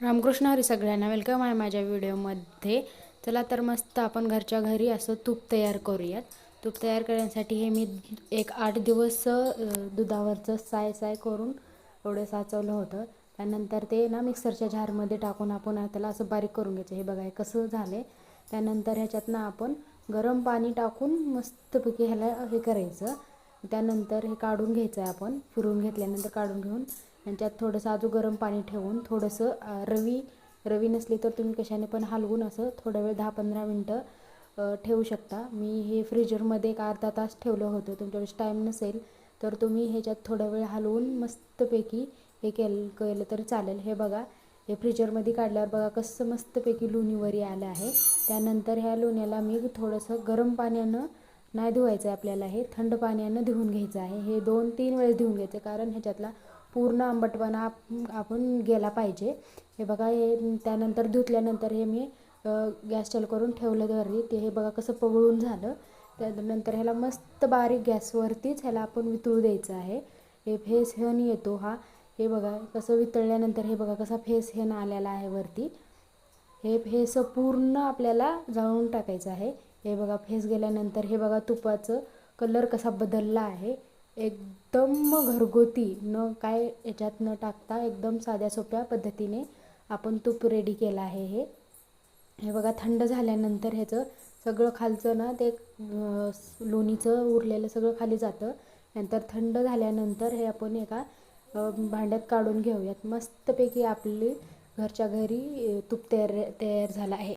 रामकृष्ण हरी सगळ्यांना वेलकम आहे माझ्या व्हिडिओमध्ये चला तर मस्त आपण घरच्या घरी असं तूप तयार करूयात. तूप तयार करण्यासाठी हे मी एक आठ दिवस दुधावरचं साय साय करून एवढं साचवलं होतं. त्यानंतर ते ना मिक्सरच्या झारमध्ये टाकून आपण त्याला असं बारीक करून घ्यायचं. हे बघा हे कसं झालं आहे त्यानंतर ह्याच्यातनं आपण गरम पाणी टाकून मस्तपैकी ह्याला हे करायचं. त्यानंतर हे काढून घ्यायचं आहे आपण. फिरून घेतल्यानंतर काढून घेऊन यांच्यात थोडंसं अजून गरम पाणी ठेवून थोडंसं रवी रवी नसली तर तुम्ही कशाने पण हलवून असं थोडा वेळ दहा पंधरा मिनटं ठेवू शकता. मी हे फ्रीजरमध्ये एक अर्धा तास ठेवलं होतं. तुमच्याकडे टाईम नसेल तर तुम्ही ह्याच्यात थोडा वेळ हलवून मस्तपैकी हे केलं केलं तर चालेल. हे बघा हे फ्रीजरमध्ये काढल्यावर बघा कसं मस्तपैकी लोणीवरी आलं आहे. त्यानंतर ह्या लोण्याला मी थोडंसं गरम पाण्यानं नाही धुवायचं आहे आपल्याला हे थंड पाण्यानं धुवून घ्यायचं आहे. हे दोन तीन वेळेस धुवून घ्यायचं कारण ह्याच्यातला पूर्ण आंबटपणा आपण गेला पाहिजे. हे बघा हे त्यानंतर धुतल्यानंतर हे मी गॅस चालू करून ठेवलं घरी. ते हे बघा कसं पवळून झालं. त्यानंतर ह्याला मस्त बारीक गॅसवरतीच ह्याला आपण वितळू द्यायचं आहे. हे फेस हेन येतो हा. हे बघा कसं वितळल्यानंतर हे बघा कसा फेस हेन आलेला आहे वरती. हे फेस पूर्ण आपल्याला जाळून टाकायचं आहे. हे बघा फेस गेल्यानंतर हे बघा तुपाचं कलर कसा बदलला आहे. एकदम घरगुती न काय याच्यात न टाकता एकदम साध्या सोप्या पद्धतीने आपण तूप रेडी केलं आहे हे. हे बघा थंड झाल्यानंतर ह्याचं सगळं खालचं ना ते लोणीचं उरलेलं सगळं खाली जातं. नंतर थंड झाल्यानंतर हे आपण एका भांड्यात काढून घेऊयात. मस्तपैकी आपली घरच्या घरी तूप तयार तयार झालं आहे.